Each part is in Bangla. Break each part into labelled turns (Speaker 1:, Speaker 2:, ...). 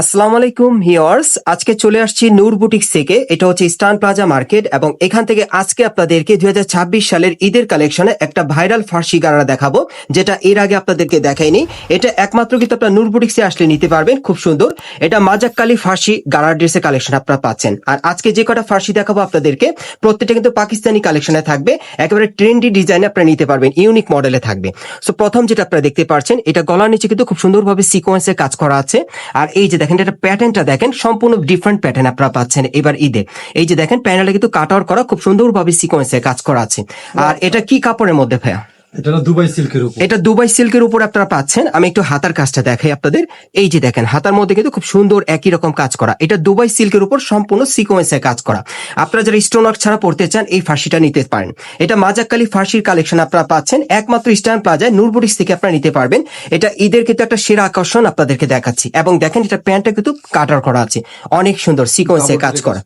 Speaker 1: আসসালামু আলাইকুম হিয়ার্স আজকে চলে আসছি নূর বুটিক্স থেকে। এটা হচ্ছে স্টান প্লাজা মার্কেট এবং এখান থেকে আজকে আপনাদেরকে দুই ছাব্বিশ সালের ঈদের কালেকশনে একটা ভাইরাল ফার্সি গাড়া দেখাবো, যেটা এর আগে আপনাদেরকে দেখাইনি। এটা একমাত্র কিন্তু আপনার নূর বুটিক্সে আসলে নিতে পারবেন, খুব সুন্দর। এটা মাজাক্কালি ফার্সি গাড়া ড্রেসের কালেকশন আপনারা পাচ্ছেন। আর আজকে যে কটা ফার্সি দেখাবো আপনাদেরকে, প্রত্যেকটা কিন্তু পাকিস্তানি কালেকশনে থাকবে। একেবারে ট্রেন্ডি ডিজাইনে আপনারা নিতে পারবেন, ইউনিক মডেলে থাকবে। সো প্রথম যেটা আপনারা দেখতে পাচ্ছেন এটা গলার নিচে কিন্তু খুব সুন্দরভাবে সিকোয়েন্সে কাজ করা আছে। আর এই যে দেখেন এটা প্যাটার্নটা দেখেন সম্পূর্ণ ডিফারেন্ট প্যাটার্ন আপনারা পাচ্ছেন এবার ঈদে। এই যে দেখেন প্যানেলটা কিন্তু কাট আউট করা খুব সুন্দরভাবে সিকোয়েন্সে কাজ করা আছে। আর এটা কি কাপড়ের মধ্যে ভাইয়া?
Speaker 2: এটা দুবাই সিল্কের উপর।
Speaker 1: এটা দুবাই সিল্কের উপর আপনারা পাচ্ছেন। আমি একটু হাতার কাজটা দেখাই আপনাদের। এই যে দেখেন হাতার মধ্যে কিন্তু খুব সুন্দর একই রকম কাজ করা। এটা দুবাই সিল্কের উপর সম্পূর্ণ সিকোয়েন্সে কাজ করা। আপনারা যারা স্টোন ওয়ার্ক ছাড়া পড়তে চান এই ফার্সিটা নিতে পারেন। এটা মাজাক্কালি ফার্সির কালেকশন আপনারা পাচ্ছেন। একমাত্র ইস্টার্ন প্লাজায় নূরবুটিক্স থেকে আপনারা নিতে পারবেন। এটা ঈদের কিন্তু একটা সেরা আকর্ষণ আপনাদেরকে দেখাচ্ছি। এবং দেখেন এটা প্যান্টটা কিন্তু কাটার করা আছে। অনেক সুন্দর সিকোয়েন্সে কাজ করা।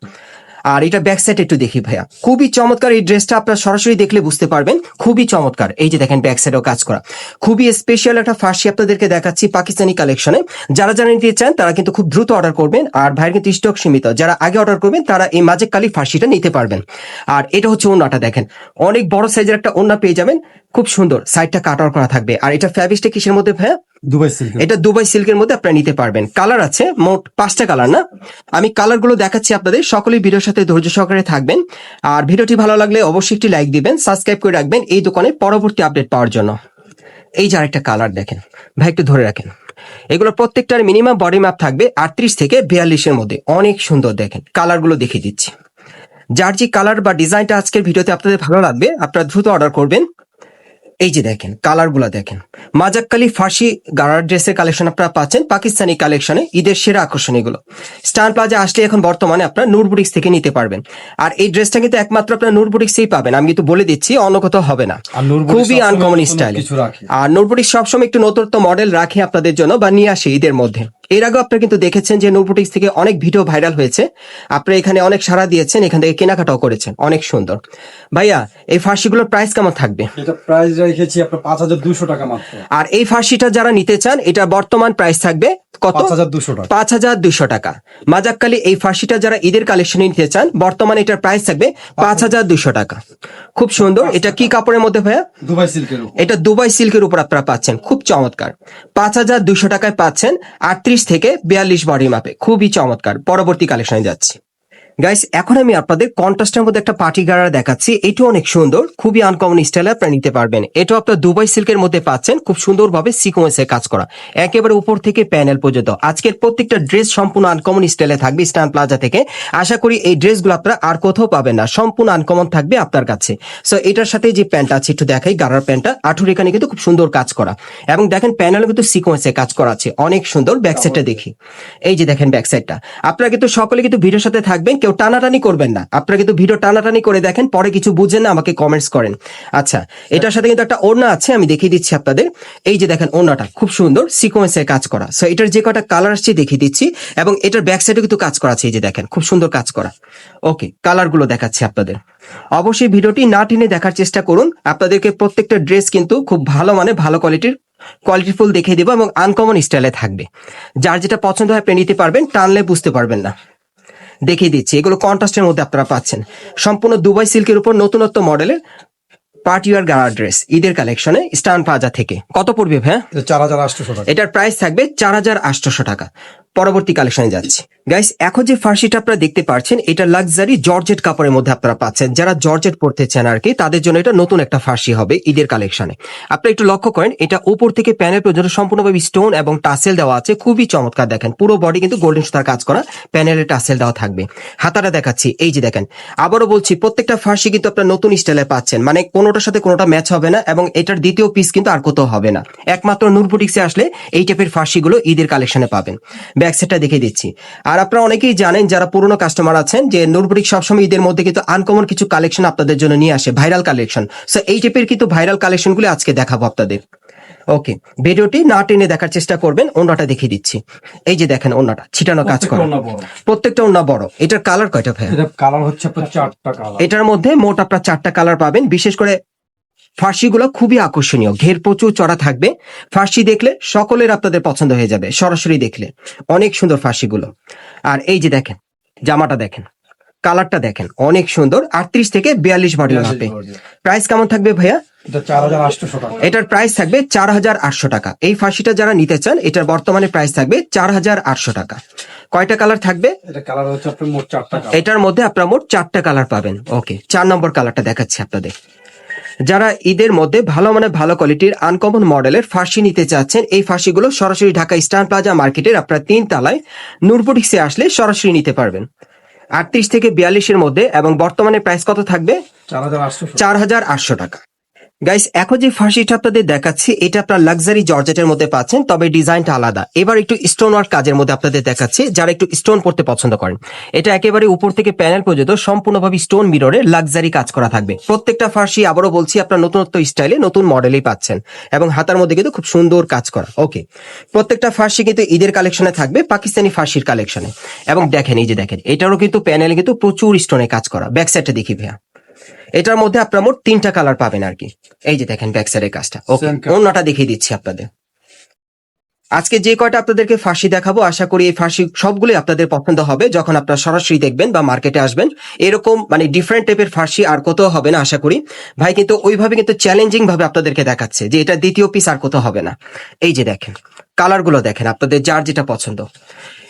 Speaker 1: আর এটা ব্যাক সাইড একটু দেখি ভাইয়া। খুবই চমৎকার এই ড্রেসটা আপনারা সরাসরি দেখলে বুঝতে পারবেন, খুবই চমৎকার। এই যে দেখেন ব্যাক সাইডেও কাজ করা। খুবই স্পেশাল একটা ফার্সি আপনাদেরকে দেখাচ্ছি পাকিস্তানি কালেকশনে যারা যারা নিতে চান, তারা কিন্তু খুব দ্রুত অর্ডার করবেন, আর ভাইয়ের কিন্তু স্টক সীমিত। যারা আগে অর্ডার করবেন, তারা এই মাঝে কালি ফার্সিটা নিতে পারবেন। আর এটা হচ্ছে ওন্নাটা দেখেন। অনেক বড় সাইজের একটা ওন্না পেয়ে যাবেন। খুব সুন্দর। সাইডটা কাট করা থাকবে। আর এটা ফ্যাব্রিকটা কিসের মধ্যে ভাইয়া?
Speaker 2: দুবাই সিল্ক
Speaker 1: এটা দুবাই সিল্কের মধ্যে আপনারা নিতে পারবেন। কালার আছে মোট পাঁচটা কালার না? আমি কালারগুলো দেখাচ্ছি আপনাদের। সকলেই ভিডিওর সাথে ধৈর্য সহকারে থাকবেন। আর ভিডিওটি ভালো লাগলে অবশ্যই একটি লাইক দিবেন সাবস্ক্রাইব করে রাখবেন এই দোকানে পরবর্তী আপডেট পাওয়ার জন্য। এই যে আরেকটা কালার দেখেন ভাই একটু ধরে রাখেন। এগুলো প্রত্যেকটার মিনিমাম বডি ম্যাপ থাকবে আটত্রিশ থেকে বিয়াল্লিশের মধ্যে। অনেক সুন্দর দেখেন কালারগুলো দেখিয়ে দিচ্ছি। যার যে কালার বা ডিজাইনটা আজকের ভিডিওতে আপনাদের ভালো লাগবে আপনারা দ্রুত অর্ডার করবেন। এই যে দেখেন কালারগুলা দেখেন। মাজাক্কালি ফার্সি গারার ড্রেসের কালেকশন আপনারা পাচ্ছেন পাকিস্তানি কালেকশনে ঈদের সেরা আকর্ষণ এগুলো। স্টার প্লাজা আসলে এখন বর্তমানে আপনারা নূর বুটিক্স থেকে নিতে পারবেন। আর এই ড্রেসটা কিন্তু একমাত্র আপনার নূর বুটিক্সেই পাবেন আমি কিন্তু বলে দিচ্ছি অন্য কোথাও হবে না। খুবই আনকমন স্টাইল। আর নোটবুটিক সবসময় একটু নতুনত্ব মডেল রাখে আপনাদের জন্য বা নিয়ে আসে ঈদের মধ্যে। এর আগেও আপনারা কিন্তু দেখেছেন যে নোটবুটিক্স থেকে অনেক ভিডিও ভাইরাল হয়েছে। আপনারা এখানে অনেক সারা দিয়েছেন এখান থেকে কেনাকাটাও করেছেন। অনেক সুন্দর। ভাইয়া এই ফার্সিগুলোর প্রাইস কেমন থাকবে?
Speaker 2: এটা প্রাইস রেখেছি আপনার পাঁচ হাজার দুশো টাকা মাত্র।
Speaker 1: আর এই ফার্সিটা যারা নিতে চান এটা বর্তমান প্রাইস থাকবে কত?
Speaker 2: পাঁচ হাজার দুশো টাকা।
Speaker 1: মাজাক্কালি এই ফার্সিটা যারা ঈদের কালেকশনে নিতে চান বর্তমানে এটার প্রাইস থাকবে পাঁচ হাজার দুশো টাকা। খুব সুন্দর। এটা কি কাপড়ের মধ্যে ভাইয়া?
Speaker 2: দুবাই সিল্কের
Speaker 1: এটা দুবাই সিল্কের উপর আপনারা পাচ্ছেন। খুব চমৎকার। পাঁচ হাজার দুশো টাকায় পাচ্ছেন আটত্রিশ থেকে বিয়াল্লিশ বডি মাপে। খুবই চমৎকার। পরবর্তী কালেকশনে যাচ্ছি। গাইস এখন আমি আপনাদের কন্ট্রাস্টের মধ্যে একটা পার্টি গাড়া দেখাচ্ছি। এটাও অনেক সুন্দর, খুবই আনকমন স্টাইলে আপনারা নিতে পারবেন। এটাও আপনার দুবাই সিল্কের মধ্যে পাচ্ছেন, খুব সুন্দরভাবে সিকোয়েন্সে কাজ করা। একেবারে উপর থেকে প্যানেল পর্যন্ত। আজকের প্রত্যেকটা ড্রেস সম্পূর্ণ আনকমন স্টাইলে থাকবে স্টান প্লাজা থেকে। আশা করি এই ড্রেসগুলো আপনারা আর কোথাও পাবেন না। সম্পূর্ণ আনকমন থাকবে আপনার কাছে। সো এটার সাথে যে প্যান্ট আছে, একটু দেখাই গাড়ার প্যান্টটা আঠুর এখানে কিন্তু খুব সুন্দর কাজ করা। এবং দেখেন প্যানেল কিন্তু সিকোয়েন্সে কাজ করা আছে। অনেক সুন্দর ব্যাক সাইডটা দেখি। এই যে দেখেন ব্যাক সাইডটা আপনারা কিন্তু সকলে কিন্তু ভিডিওর সাথে থাকবেন, কেউ টানাটানি করবেন না। আপনারা কিন্তু ভিডিও টানাটানি করে দেখেন, পরে কিছু বুঝেন না, আমাকে কমেন্টস করেন। আচ্ছা এটার সাথে কিন্তু একটা ওড়না আছে, আমি দেখিয়ে দিচ্ছি আপনাদের। এই যে দেখেন ওড়নাটা, খুব সুন্দর সিকোয়েন্সে কাজ করা। সো এটার যে কটা কালার আসছে, দেখিয়ে দিচ্ছি, এবং এটার ব্যাক সাইডে কিন্তু কাজ করা আছে, এই যে দেখেন, খুব সুন্দর কাজ করা। ওকে কালারগুলো দেখাচ্ছি আপনাদের। অবশ্যই ভিডিওটি না টেনে দেখার চেষ্টা করুন। আপনাদেরকে প্রত্যেকটা ড্রেস কিন্তু খুব ভালো মানে ভালো কোয়ালিটির কোয়ালিটিফুল দেখিয়ে দেবো, এবং আনকমন স্টাইলে থাকবে। যার যেটা পছন্দ হয়, আপনি নিতে পারবেন, টানলে বুঝতে পারবেন না। দেখিয়ে দিচ্ছি। এগুলো কন্ট্রাস্টের মধ্যে আপনারা পাচ্ছেন। সম্পূর্ণ দুবাই সিল্কের উপর নতুনত্ব মডেলের পার্টিওয়ার গাড়া ড্রেস ঈদের কালেকশনে স্টান প্লাজা থেকে। কত পড়বে
Speaker 2: হ্যাঁ চার হাজার আটশোশো টাকা।
Speaker 1: এটার প্রাইস থাকবে চার হাজার আটশোশো টাকা। পরবর্তী কালেকশনে যাচ্ছি। গাইস এখন যে ফার্সিটা আপনারা দেখতে পাচ্ছেন এটা লাক্সারি জর্জেট কাপড়ের মধ্যে আপনারা পাচ্ছেন। যারা জর্জেট পড়তে চান আর কি, তাদের জন্য এটা নতুন একটা ফার্সি হবে ঈদের কালেকশনে আপনারা একটু লক্ষ্য করেন, এটা উপর থেকে প্যানেল পর্যন্ত সম্পূর্ণভাবে স্টোন এবং টাসেল দেওয়া আছে। খুবই চমৎকার দেখেন। পুরো বডি কিন্তু গোল্ডেন সুতার কাজ করা প্যানেলে টাসেল দেওয়া থাকবে। হাতাটা দেখাচ্ছি, এই যে দেখেন। আবারও বলছি, প্রত্যেকটা ফার্সি কিন্তু আপনার নতুন স্টাইলে পাচ্ছেন। মানে কোনোটার সাথে কোনোটা ম্যাচ হবে না এবং এটার দ্বিতীয় পিস কিন্তু আর কোথাও হবে না। একমাত্র নূরবুটিক্সে আসলে এই টাইপের ফার্সিগুলো ঈদের কালেকশনে পাবেন। ব্যাক সাইডটা দেখে দিচ্ছি। আর আপনারা অনেকেই জানেন যারা পুরনো কাস্টমার আছেন যে নূরবুটিক সবসময় ঈদের মধ্যে কিন্তু আনকমন কিছু কালেকশন আপনাদের জন্য নিয়ে আসে ভাইরাল কালেকশন সো এই টাইপের কিন্তু ভাইরাল কালেকশনগুলো আজকে দেখাবো আপনাদের। ওকে ভিডিওটি না টেনে দেখার চেষ্টা করবেন অন্যটা দেখিয়ে দিচ্ছি। এই যে দেখেন অন্যটা ছিটানো কাজ করা।
Speaker 2: প্রত্যেকটা ওড়না বড়।
Speaker 1: অন্য বড়। এটার কালার কয়টা ভাই
Speaker 2: কালার হচ্ছে চারটা কালার
Speaker 1: এটার মধ্যে মোট আপনার চারটা কালার পাবেন। বিশেষ করে ফার্সিগুলো খুবই আকর্ষণীয়। ঘের প্রচুর চড়া থাকবে। ফার্সি দেখলে সকলের আপনাদের পছন্দ হয়ে যাবে। সরাসরি দেখলে অনেক সুন্দর ফার্সিগুলো আর এই যে দেখেন জামাটা দেখেন কালারটা দেখেন অনেক সুন্দর। আটত্রিশ থেকে বিয়াল্লিশ বডি মাপে। প্রাইস কেমন থাকবে ভাইয়া? এটার প্রাইস থাকবে চার হাজার আটশো টাকা। এই ফার্সিটা যারা নিতে চান এটার বর্তমানে প্রাইস থাকবে চার হাজার আটশো টাকা। কয়টা কালার থাকবে? এটার মধ্যে আপনারা মোট চারটা কালার পাবেন। ওকে চার নম্বর কালারটা দেখাচ্ছি আপনাদের। যারা ঈদের মধ্যে ভালো মানে ভালো কোয়ালিটির আনকমন মডেলের ফাঁসি নিতে চাচ্ছেন এই ফাঁসিগুলো সরাসরি ঢাকা স্টান প্লাজা মার্কেটের আপনার তিন তালায় নূরপুটিক্সে আসলে সরাসরি নিতে পারবেন। আটত্রিশ থেকে বিয়াল্লিশের মধ্যে এবং বর্তমানে প্রাইস কত থাকবে?
Speaker 2: চার
Speaker 1: চার হাজার আটশো টাকা। গাইস এখন যে ফার্সিটা আপনাদের দেখাচ্ছি, এটা আপনার লাক্সারি জর্জেটের মধ্যে পাচ্ছেন, তবে ডিজাইনটা আলাদা। এবার একটু স্টোন ওয়ার্ক কাজের মধ্যে আপনাদের দেখাচ্ছি, যারা একটু স্টোন পড়তে পছন্দ করেন। এটা একেবারে উপর থেকে প্যানেল পর্যন্ত সম্পূর্ণভাবে স্টোন মিররে লাক্সারি কাজ করা থাকবে। প্রত্যেকটা ফার্সি, আবারও বলছি, আপনার নতুনত্ব স্টাইলে নতুন মডেলেই পাচ্ছেন, এবং হাতার মধ্যে কিন্তু খুব সুন্দর কাজ করা। ওকে প্রত্যেকটা ফার্সি কিন্তু ঈদের কালেকশনে থাকবে, পাকিস্তানি ফার্সির কালেকশনে এবং দেখেন, এই যে দেখেন, এটারও কিন্তু প্যানেলে কিন্তু প্রচুর স্টোনে কাজ করা। ব্যাক সাইডটা দেখি ভাইয়া। এটার মধ্যে আপনার মোট তিনটা কালার পাবেন আর কি। এই যে দেখেন ব্যাক সাইডের কাজটা। ওকে. অন্যটা দেখিয়ে দিচ্ছি আপনাদের। আজকে যে কয়টা আপনাদেরকে ফার্সি দেখাবো আশা করি এই ফার্সি সবগুলোই আপনাদের পছন্দ হবে। যখন আপনারা সরাসরি দেখবেন বা মার্কেটে আসবেন এরকম মানে ডিফারেন্ট টাইপের ফার্সি আর কোথাও হবে না আশা করি। ভাই কিন্তু ওইভাবে কিন্তু চ্যালেঞ্জিং ভাবে আপনাদেরকে দেখাচ্ছে যে এটা দ্বিতীয় পিস আর কোথাও হবে না। এই যে দেখেন কালারগুলো দেখেন আপনাদের যার যেটা পছন্দ।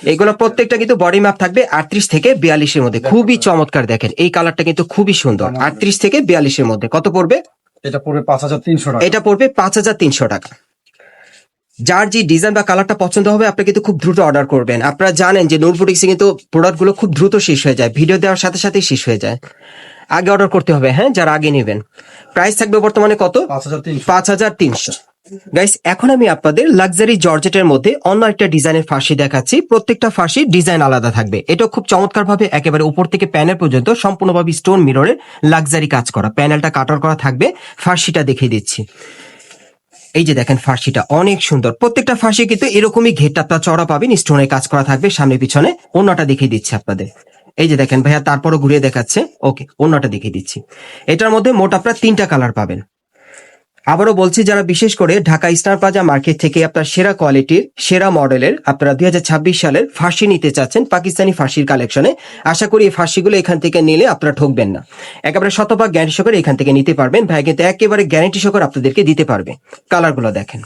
Speaker 1: এগুলো প্রত্যেকটা কিন্তু বডি মাপ থাকবে আটত্রিশ থেকে বিয়াল্লিশের মধ্যে। খুবই চমৎকার দেখেন এই কালারটা কিন্তু খুবই সুন্দর আটত্রিশ থেকে বিয়াল্লিশের মধ্যে। কত পড়বে?
Speaker 2: এটা পড়বে পাঁচ হাজার তিনশো টাকা।
Speaker 1: এটা পড়বে পাঁচ হাজার তিনশো টাকা। যার যে ডিজাইন বা কালারটা পছন্দ হবে আপনি কিন্তু খুব দ্রুত অর্ডার করবেন। আপনারা জানেন যে নূর বুটিক্সে কিন্তু প্রোডাক্টগুলো খুব দ্রুত শেষ হয়ে যায় ভিডিও দেওয়ার সাথে সাথেই শেষ হয়ে যায়। আগে অর্ডার করতে হবে হ্যাঁ? যারা আগে নেবেন। প্রাইস থাকবে বর্তমানে কত?
Speaker 2: পাঁচ হাজার তিনশো।
Speaker 1: পাঁচ হাজার তিনশো। গাইস এখন আমি আপনাদের লাক্সারি জর্জেটের মধ্যে অন্য একটা ডিজাইনের ফার্সি দেখাচ্ছি। প্রত্যেকটা ফার্সি ডিজাইন আলাদা থাকবে। এটা খুব চমৎকার ভাবে একেবারে উপর থেকে প্যানেল পর্যন্ত সম্পূর্ণভাবে স্টোন মিররের লাক্সারি কাজ করা। প্যানেলটা কাটার করা থাকবে। ফার্সিটা দেখিয়ে দিচ্ছি। এই যে দেখেন ফার্সিটা অনেক সুন্দর। প্রত্যেকটা ফার্সি কিন্তু এরকমই ঘেরটা আপনার চড়া পাবেন স্টোনের কাজ করা থাকবে সামনে পিছনে। অন্যটা দেখিয়ে দিচ্ছি আপনাদের। এই যে দেখেন ভাইয়া, তারপরও ঘুরিয়ে দেখাচ্ছে। ওকে অন্যটা দেখিয়ে দিচ্ছি। এটার মধ্যে মোট আপনার তিনটা কালার পাবেন। আবারও বলছি, যারা বিশেষ করে ঢাকা স্টার প্লাজা মার্কেট থেকে আপনার সেরা কোয়ালিটির, সেরা মডেলের আপনারা দুই হাজার ছাব্বিশ সালের ফাঁসি নিতে চাচ্ছেন পাকিস্তানি ফাঁসির কালেকশনে, আশা করি এই ফাঁসিগুলো এখান থেকে নিলে আপনারা ঠকবেন না। একেবারে শতভাগ গ্যারান্টি সহকারে এখান থেকে নিতে পারবেন। ভাই, কিন্তু একেবারে গ্যারান্টি সহকারে আপনাদেরকে দিতে পারবে। কালারগুলো দেখেন।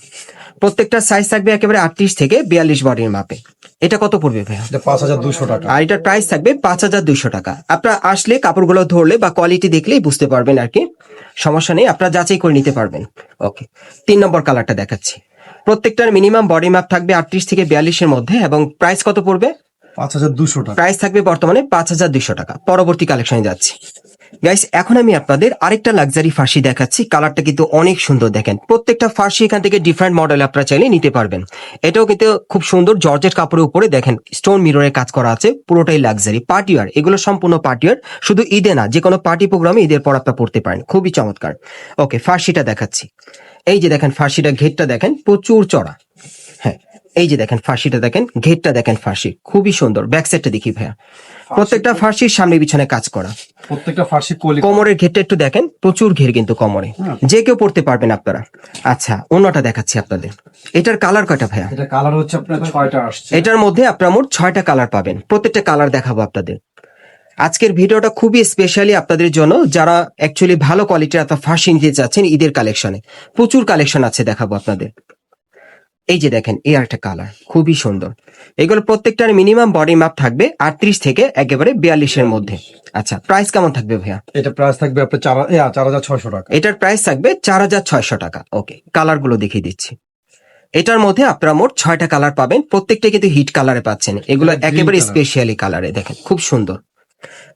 Speaker 1: প্রত্যেকটা সাইজ থাকবে একেবারে আটত্রিশ থেকে বিয়াল্লিশ বডির মাপে। এটা কত পড়বে ভাইয়া?
Speaker 2: এটা পাঁচ হাজার দুশো টাকা।
Speaker 1: আর এটার প্রাইস থাকবে পাঁচ হাজার দুইশো টাকা। আপনারা আসলে কাপড়গুলো ধরলে বা কোয়ালিটি দেখলেই বুঝতে পারবেন আর কি। সমস্যা নেই আপনারা যাচাই করে নিতে পারবেন। ওকে তিন নম্বর কালারটা দেখাচ্ছি। প্রত্যেকটার মিনিমাম বডি মাপ থাকবে আটত্রিশ থেকে বিয়াল্লিশের মধ্যে এবং প্রাইস কত পড়বে?
Speaker 2: পাঁচ হাজার দুশো টাকা।
Speaker 1: প্রাইস থাকবে বর্তমানে পাঁচ হাজার দুইশো টাকা। পরবর্তী কালেকশনে যাচ্ছি। গাইস এখন আমি আপনাদের আরেকটা লাক্সারি ফার্সি দেখাচ্ছি। কালারটা কিন্তু অনেক সুন্দর দেখেন। প্রত্যেকটা ফার্সি এখান থেকে ডিফারেন্ট মডেল আপনারা চাইলে নিতে পারবেন। এটাও কিন্তু খুব সুন্দর জর্জেট কাপড়ের উপরে দেখেন স্টোন মিররের কাজ করা আছে, পুরোটাই লাক্সারি পার্টিওয়ার এগুলো সম্পূর্ণ পার্টিওয়ার শুধু ঈদে না, যে কোনো পার্টি প্রোগ্রামে ঈদের পর আপনারা পড়তে পারেন। খুবই চমৎকার। ওকে ফার্সিটা দেখাচ্ছি। এই যে দেখেন, ফার্সিটা ঘেরটা দেখেন, প্রচুর চড়া। এই যে দেখেন ফার্সিটা দেখেন ঘেরটা দেখেন ফার্সি খুবই সুন্দর ব্যাক সাইডটা দেখি ভাইয়া। প্রত্যেকটা ফার্সির সামনে পিছনে কাজ করা।
Speaker 2: প্রত্যেকটা ফার্সি
Speaker 1: কোমরের ঘেরটা একটু দেখেন প্রচুর ঘের কিন্তু কোমরে। যে কেউ পড়তে পারবেন আপনারা। আচ্ছা অন্যটা দেখাচ্ছি আপনাদের। এটার কালার কয়টা ভাইয়া?
Speaker 2: এটা কালার হচ্ছে আপনার ছয়টা আসছে।
Speaker 1: এটার মধ্যে আপনারা মোট ছয়টা কালার পাবেন। প্রত্যেকটা কালার দেখাবো আপনাদের। আজকের ভিডিওটা খুবই স্পেশালি আপনাদের জন্য যারা অ্যাকচুয়ালি ভালো কোয়ালিটির আপনার ফার্সি নিতে চাচ্ছেন ঈদের কালেকশনে প্রচুর কালেকশন আছে দেখাবো আপনাদের। এই যে দেখেন এই একটা কালার খুবই সুন্দর। এগুলো প্রত্যেকটার মিনিমাম বডি মাপ থাকবে আটত্রিশ থেকে একেবারে বিয়াল্লিশের মধ্যে। আচ্ছা প্রাইস কেমন থাকবে ভাইয়া?
Speaker 2: এটা প্রাইস থাকবে আপনার চার হাজার ছয়শো টাকা।
Speaker 1: এটার প্রাইস থাকবে চার হাজার ছয়শো টাকা। ওকে কালারগুলো দেখিয়ে দিচ্ছি। এটার মধ্যে আপনারা মোট ছয়টা কালার পাবেন। প্রত্যেকটা কিন্তু হিট কালারে পাচ্ছেন। এগুলো একেবারে। স্পেশালি কালারে দেখেন খুব সুন্দর।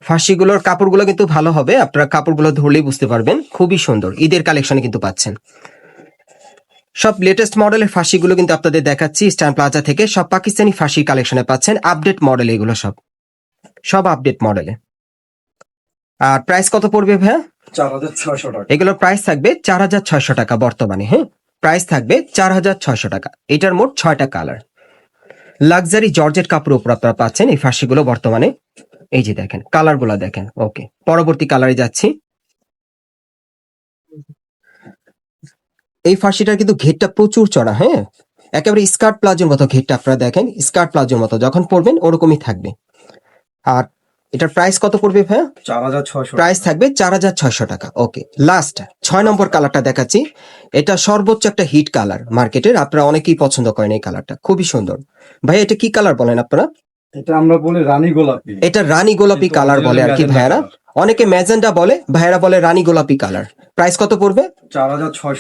Speaker 1: ফার্সিগুলোর কাপড়গুলো কিন্তু ভালো হবে। আপনারা কাপড়গুলো ধরলেই বুঝতে পারবেন। খুবই সুন্দর। ঈদের কালেকশনে কিন্তু পাচ্ছেন। সব লেটেস্ট মডেলের ফাঁসিগুলো কিন্তু আপনাদের দেখাচ্ছি। স্ট্যান্ড প্লাজা থেকে সব পাকিস্তানি ফার্সি কালেকশনে পাচ্ছেন। আপডেট মডেল এগুলো সব। সব আপডেট মডেলে আর প্রাইস কত পড়বে ভাইয়া?
Speaker 2: চার হাজার ছয়শো টাকা।
Speaker 1: এগুলোর প্রাইস থাকবে চার হাজার ছয়শো টাকা বর্তমানে হ্যাঁ? প্রাইস থাকবে চার হাজার ছয়শো টাকা। এটার মোট ছয়টা কালার লাক্সারি জর্জেট কাপড় উপর আপনারা পাচ্ছেন এই ফার্সিগুলো বর্তমানে। এই যে দেখেন কালারগুলা দেখেন। ওকে পরবর্তী কালারে যাচ্ছি। এই ফার্সিটার কিন্তু ঘেরটা প্রচুর চড়া হ্যাঁ? একেবারে স্কার্ট প্লাজোর মতো ঘেরটা আপনারা দেখেন স্কার্ট প্লাজোর মতো যখন পরবেন ওরকমই থাকবে। আর এটার প্রাইস কত পড়বে ভাইয়া?
Speaker 2: চার হাজার ছয়শো
Speaker 1: প্রাইস থাকবে চার হাজার ছয়শো টাকা ওকে লাস্ট ছয় নম্বর কালারটা দেখাচ্ছি। এটা সর্বোচ্চ একটা হিট কালার মার্কেটের আপনারা অনেকেই পছন্দ করেন এই কালারটা খুবই সুন্দর। ভাই এটা কি কালার বলেন আপনারা?
Speaker 2: এটা আমরা বলি রানী গোলাপি।
Speaker 1: এটা রানী গোলাপি কালার বলে আর কি ভাইয়ারা। অনেকে ম্যাজেন্ডা বলে ভাইয়ারা বলে রানী গোলাপি কালার। প্রাইস কত পড়বে?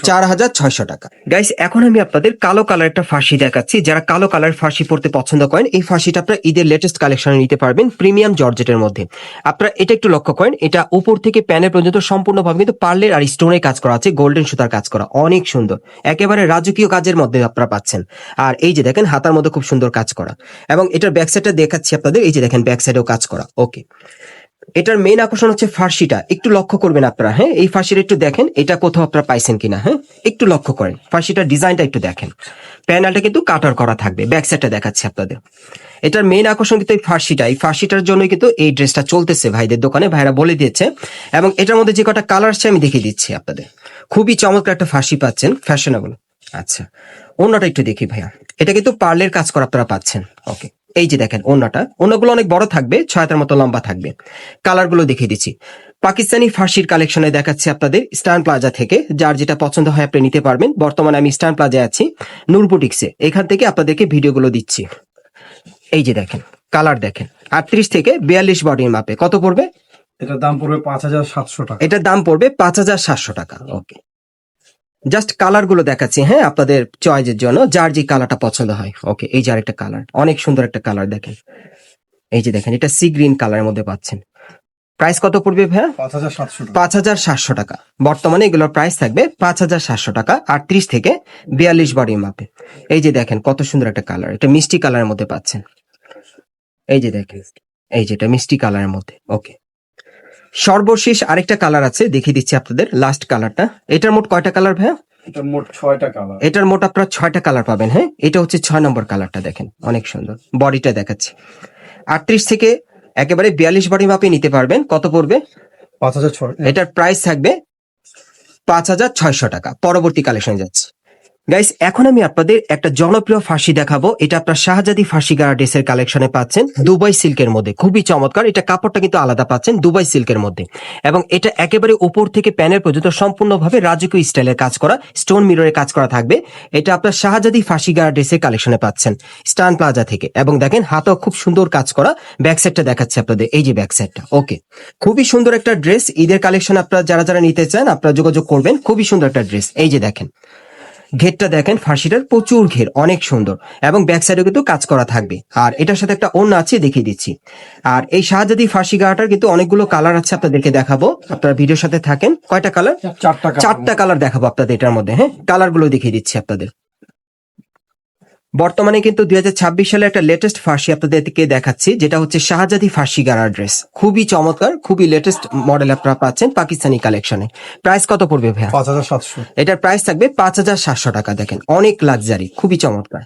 Speaker 2: চার হাজার ছয়শো।
Speaker 1: টাকা। গাইস এখন আমি আপনাদের কালো কালার একটা ফাঁসি দেখাচ্ছি। যারা কালো কালার ফাঁসি পড়তে পছন্দ করেন এই ফাঁসিটা আপনারা ঈদের লেটেস্ট কালেকশনে নিতে পারবেন প্রিমিয়াম জর্জেটের মধ্যে। আপনারা এটা একটু লক্ষ্য করেন এটা উপর থেকে প্যানের পর্যন্ত সম্পূর্ণভাবে কিন্তু পার্লের আর স্টোনের কাজ করা আছে গোল্ডেন সুতার কাজ করা অনেক সুন্দর। একেবারে রাজকীয় কাজের মধ্যে আপনারা পাচ্ছেন। আর এই যে দেখেন হাতার মধ্যে খুব সুন্দর কাজ করা। এবং এটার ব্যাক সাইডটা দেখাচ্ছি আপনাদের এই যে দেখেন ব্যাক সাইডেও কাজ করা। ওকে এটার মেইন আকর্ষণ হচ্ছে ফার্সিটা। একটু লক্ষ্য করবেন আপনারা হ্যাঁ? এই ফার্সিটা একটু দেখেন, এটা কোথাও আপনারা পাইছেন কিনা হ্যাঁ? একটু লক্ষ্য করেন, ফার্সিটার ডিজাইনটা একটু দেখেন। প্যানেলটা কিন্তু কাটার করা থাকবে, ব্যাক সাইডটা দেখাচ্ছি আপনাদের। এটার মেইন আকর্ষণ কিন্তু এই ফার্সিটা, এই ফার্সিটার জন্য কিন্তু এই ড্রেসটা চলতেছে ভাইদের দোকানে, ভাইরা বলে দিয়েছে। এবং এটার মধ্যে যে কটা কালার আছে আমি দেখিয়ে দিচ্ছি আপনাদের। খুবই চমৎকার একটা ফার্সি পাচ্ছেন ফ্যাশনেবল আচ্ছা অন্যটা একটু দেখি ভাইয়া। এটা কিন্তু পার্লের কাজ করা আপনারা পাচ্ছেন। ওকে এই যে দেখেন অন্যটা অন্যগুলো অনেক বড় থাকবে ছয়তার মতো লম্বা থাকবে। কালারগুলো দেখিয়ে দিচ্ছি। পাকিস্তানি ফার্সির কালেকশনে দেখাচ্ছি আপনাদের স্টান প্লাজা থেকে যার যেটা পছন্দ হয় আপনি নিতে পারবেন। বর্তমানে আমি স্টান প্লাজায় আছি নূরবুটিক্সে এখান থেকে আপনাদেরকে ভিডিওগুলো দিচ্ছি। এই যে দেখেন কালার দেখেন। আটত্রিশ থেকে বিয়াল্লিশ বডির মাপে। কত পড়বে?
Speaker 2: এটার দাম পড়বে পাঁচ হাজার সাতশো টাকা।
Speaker 1: এটার দাম পড়বে পাঁচ হাজার সাতশো টাকা। ওকে জাস্ট কালারগুলো দেখাচ্ছি হ্যাঁ আপনাদের চয়েসের জন্য যার যে কালারটা পছন্দ হয়। ওকে এই যে আরেকটা কালার অনেক সুন্দর একটা কালার দেখেন। এই যে দেখেন এটা সি গ্রিন কালারের মধ্যে পাচ্ছেন। প্রাইস কত পড়বে ভাইয়া?
Speaker 2: টাকা।
Speaker 1: পাঁচ হাজার সাতশো টাকা। বর্তমানে এগুলোর প্রাইস থাকবে পাঁচ হাজার সাতশো টাকা আটত্রিশ থেকে বিয়াল্লিশ বডির মাপে এই যে দেখেন কত সুন্দর একটা কালার এটা মিষ্টি কালারের মধ্যে পাচ্ছেন। এই যে দেখেন এই যে এটা মিষ্টি কালারের মধ্যে। ওকে সর্বশেষ আরেকটা কালার আছে দেখিয়ে দিচ্ছি আপনাদের লাস্ট কালারটা এটার মোট কয়টা কালার ভাইয়া?
Speaker 2: এটা মোট ছয়টা কালার
Speaker 1: এটার মোট আপনারা ছয়টা কালার পাবেন হ্যাঁ? এটা হচ্ছে ছয় নম্বর কালারটা দেখেন অনেক সুন্দর। বডিটা দেখাচ্ছি। আটত্রিশ থেকে একেবারে বিয়াল্লিশ বডি মাপে নিতে পারবেন কত পড়বে?
Speaker 2: পাঁচ হাজার ছয়
Speaker 1: এটার প্রাইস থাকবে পাঁচ হাজার ছয়শো টাকা। পরবর্তী কালেকশন যাচ্ছে। গাইস এখন আমি আপনাদের একটা জনপ্রিয় ফাঁসি দেখাবো। এটা আপনার শাহজাদি ফাঁসি গাড়া ড্রেসের কালেকশনে পাচ্ছেন। দুবাই সিল্কের মধ্যে। খুবই চমৎকার। এটা কাপড়টা কিন্তু আলাদা পাচ্ছেন দুবাই সিল্কের মধ্যে। এবং এটা একেবারে উপর থেকে প্যানের পর্যন্ত সম্পূর্ণভাবে রাজকীয় স্টাইলের কাজ করা, স্টোন মিররের কাজ করা থাকবে। এটা আপনার শাহজাদি ফাঁসি গাড়া ড্রেসের কালেকশনে পাচ্ছেন। স্টান প্লাজা থেকে। এবং দেখেন, হাতেও খুব সুন্দর কাজ করা ব্যাক সাইডটা দেখাচ্ছে আপনাদের। এই যে ব্যাক সাইডটা ওকে। খুবই সুন্দর একটা ড্রেস। ঈদের কালেকশন আপনারা যারা যারা নিতে চান, আপনারা যোগাযোগ করবেন। খুবই সুন্দর একটা ড্রেস। এই যে দেখেন। ঘেরটা দেখেন ফার্সিটার প্রচুর ঘের অনেক সুন্দর। এবং ব্যাক সাইডে কিন্তু কাজ করা থাকবে। আর এটার সাথে একটা অন্য আছে দেখিয়ে দিচ্ছি। আর এই শাহজাদি ফার্সি গাটার কিন্তু অনেকগুলো কালার আছে আপনাদেরকে দেখাবো। আপনারা ভিডিওর সাথে থাকেন। কয়টা কালার
Speaker 2: চারটা কালার
Speaker 1: চারটা কালার দেখাবো আপনাদের এটার মধ্যে হ্যাঁ? কালারগুলো দেখিয়ে দিচ্ছি আপনাদের। বর্তমানে কিন্তু দুই ছাব্বিশ সালে একটা লেটেস্ট ফার্সি আপনাদেরকে দেখাচ্ছি যেটা হচ্ছে শাহজাদি ফার্সি গাড়া ড্রেস খুবই চমৎকার খুবই লেটেস্ট মডেল আপনারা পাচ্ছেন পাকিস্তানি কালেকশনে প্রাইস কত পড়বে ভাইয়া?
Speaker 2: পাঁচ হাজার সাতশো।
Speaker 1: এটার প্রাইস থাকবে পাঁচ হাজার সাতশো টাকা দেখেন অনেক লাক্সারি খুবই চমৎকার।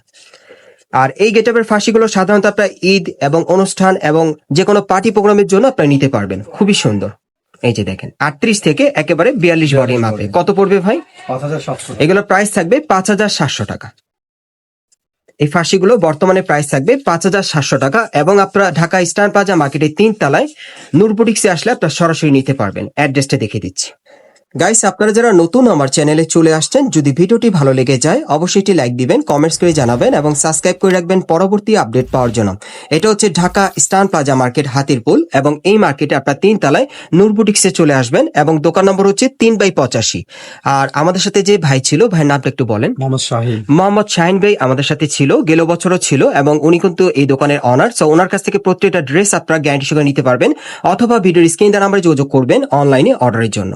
Speaker 1: আর এই গেটআপের ফাঁসিগুলো সাধারণত আপনার ঈদ এবং অনুষ্ঠান এবং যে কোনো পার্টি প্রোগ্রামের জন্য আপনারা নিতে পারবেন খুবই সুন্দর। এই যে দেখেন আটত্রিশ থেকে একেবারে বিয়াল্লিশ বডি মাপে। কত পড়বে ভাই?
Speaker 2: পাঁচ হাজার সাতশো।
Speaker 1: এগুলোর প্রাইস থাকবে পাঁচ হাজার সাতশো টাকা। এই ফাঁসিগুলো বর্তমানে প্রাইস থাকবে পাঁচ হাজার সাতশো টাকা এবং আপনারা ঢাকা স্টার প্লাজা মার্কেটের তিন তালায় নুরপুটিক্সে আসলে আপনারা সরাসরি নিতে পারবেন। অ্যাড্রেসটা দেখে দিচ্ছি। গাইস আপনারা যারা নতুন আমার চ্যানেলে চলে আসছেন যদি ভিডিওটি ভালো লেগে যায় অবশ্যই একটি লাইক দিবেন কমেন্টস করে জানাবেন এবং সাবস্ক্রাইব করে রাখবেন পরবর্তী আপডেট পাওয়ার জন্য। এটা হচ্ছে Dhaka Eastern plaza market Hatirpool এবং এই মার্কেটে আপনার তিন তলায় নূরবুটিক্সে চলে আসবেন এবং দোকান নম্বর হচ্ছে তিন বাই পঁচাশি। আর আমাদের সাথে যে ভাই ছিল ভাইয়ের নামটা একটু বলেন।
Speaker 2: মোহাম্মদ শাহিন।
Speaker 1: মোহাম্মদ শাহিন ভাই আমাদের সাথে ছিল গেল বছরও ছিল এবং উনি কিন্তু এই দোকানের অনার সো ওনার কাছ থেকে প্রত্যেকটা ড্রেস আপনারা গ্যারান্টি সঙ্গে নিতে পারবেন অথবা ভিডিওর স্ক্রিন দ্বারা নাম্বারে যোগাযোগ করবেন অনলাইনে অর্ডারের জন্য।